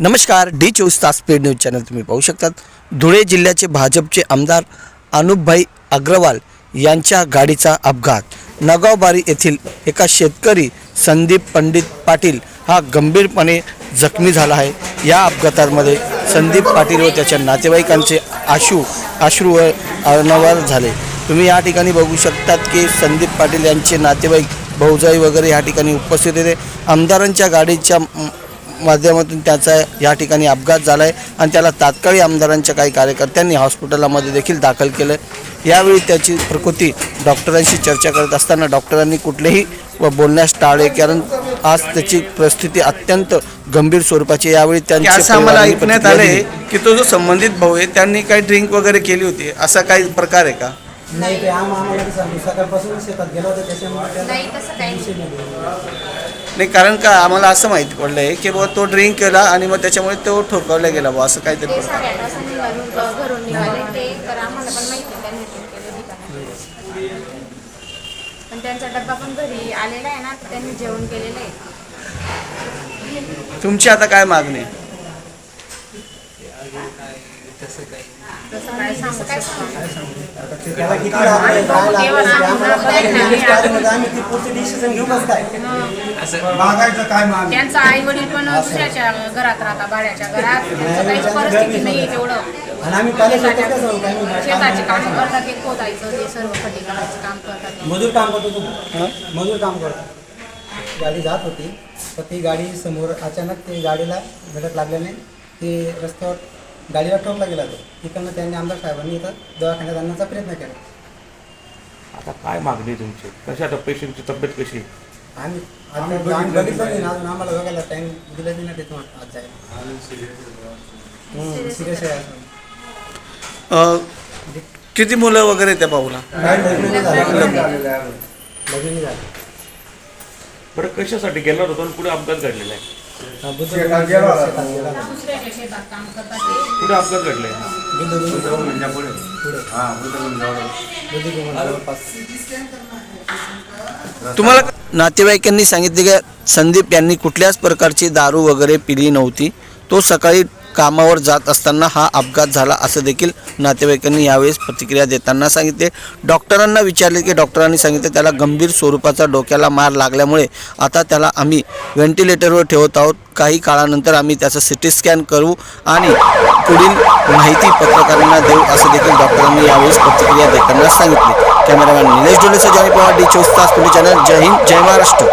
नमस्कार डी चोवीस तास स्पीड न्यूज चॅनल तुम्ही पाहू शकतात. धुळे जिल्ह्याचे भाजपचे आमदार अनुपभाई अग्रवाल यांच्या गाडीचा अपघात. नगावबारी येथील एका शेतकरी संदीप पंडित पाटील हा गंभीरपणे जखमी झाला आहे. या अपघातामध्ये संदीप पाटील व त्याच्या नातेवाईकांचे आशू आश्रू व अनावर झाले. तुम्ही या ठिकाणी बघू शकतात की संदीप पाटील यांचे नातेवाईक भाऊजाई वगैरे या ठिकाणी उपस्थित होते. आमदारांच्या गाडीच्या माध्यमातून त्याचा या ठिकाणी अपघात झाला आहे आणि त्याला तात्काळी आमदारांच्या काही कार्यकर्त्यांनी हॉस्पिटलमध्ये देखील दाखल केलं यावेळी त्याची प्रकृती डॉक्टरांशी चर्चा करत असताना डॉक्टरांनी कुठलेही व बोलण्यास टाळले कारण आज त्याची परिस्थिती अत्यंत गंभीर स्वरूपाची आहे. यावेळी की असं आम्हाला ऐकण्यात आले. की तो जो संबंधित भाऊ आहे त्यांनी काही ड्रिंक वगैरे केली होती. असा काही प्रकार आहे का? नाही ते आम आम्हाला सकाळपासून शेतात गेलो होतो त्याच्यामुळे नाही कारण का आम्हाला असं माहिती पडलं आहे की बुवा तो ड्रिंक केला आणि मग त्याच्यामुळे तो ठोकावला गेला बुवा असं काहीतरी ते प्रकार साडेआठ वाजता निघालून घरून निघाले ते तर आम्हाला पण माहिती आहे त्यांनी ड्रिंक केलं होती का नाही. पण त्यांचा डब्बा पण घरी आलेला आहे ना तर त्यांनी जेवण केलेलं आहे तुमची आता काय मागणी आहे? तसं काय सांगू काय सांगू? त्याला किती लागलं, काय लागलं, ते आम्हाला कळलं नाही. Next आल्यामध्ये आम्ही ती पुढची डिसिजन घेऊनच काय? त्यांचा आई वडील पण दुसऱ्याच्या घरात राहता भाड्याच्या घरात. त्यांचं काहीच परिस्थिती नाही तेवढं. आणि आम्ही पहिले कसं शेताचे काम करतात ते खोदायचं ते सर्व करायचं काम करतात. मजूर काम करतो तू. मजूर काम करतो. गाडी जात होती तर ती गाडी समोर अचानक ते गाडीला धडक लागल्याने ते रस्त्यावर गाडीला ठोकला गेला तो. तिकडनं त्यांनी आमदार साहेबांनी इथं दवाखान्यात आणण्याचा प्रयत्न केला. आता काय मागणी आहे तुमची? कशी आता पेशंटची तब्येत कशी? आहे? आम्ही आम्ही आम्ही बघितलं नाही ना अजून आम्हाला बघायला टाइम दिला नाही ना तिथून आज जायला. सिरियस आहे. असं. अं, किती मुलं वगैरे त्या भाऊला? लग्न नाही झालं. लग्न नाही झालं. बरं कशासाठी? गेला होता आणि पुढे अपघात घडलेला आहे. हा, बुद्ध शेतात गेला होता. दुसऱ्याच्या शेतात काम करतात ते पुढे अपघात घडलाय पुढे. तुम्हाला नातेवाईकांनी सांगितले की संदीप यांनी कुठल्याच प्रकारची दारू वगैरे पिली नव्हती. तो सकाळी कामावर जात असताना हा अपघात झाला असं देखील नातेवाईकांनी यावेळेस प्रतिक्रिया देताना सांगितले. डॉक्टरांना विचारले की डॉक्टरांनी सांगितले त्याला गंभीर स्वरूपाचा डोक्याला मार लागल्यामुळे आता त्याला आम्ही व्हेंटिलेटरवर ठेवत आहोत. काही काळानंतर आम्ही त्याचं सिटी स्कॅन करू आणि पुढील माहिती पत्रकारांना देऊ असं देखील डॉक्टरांनी यावेळेस प्रतिक्रिया देताना सांगितले. कॅमेरामॅन निलेश डोलेसह जॉनी पवार डी चोवीस तास पुणे चॅनल. जय हिंद जय महाराष्ट्र.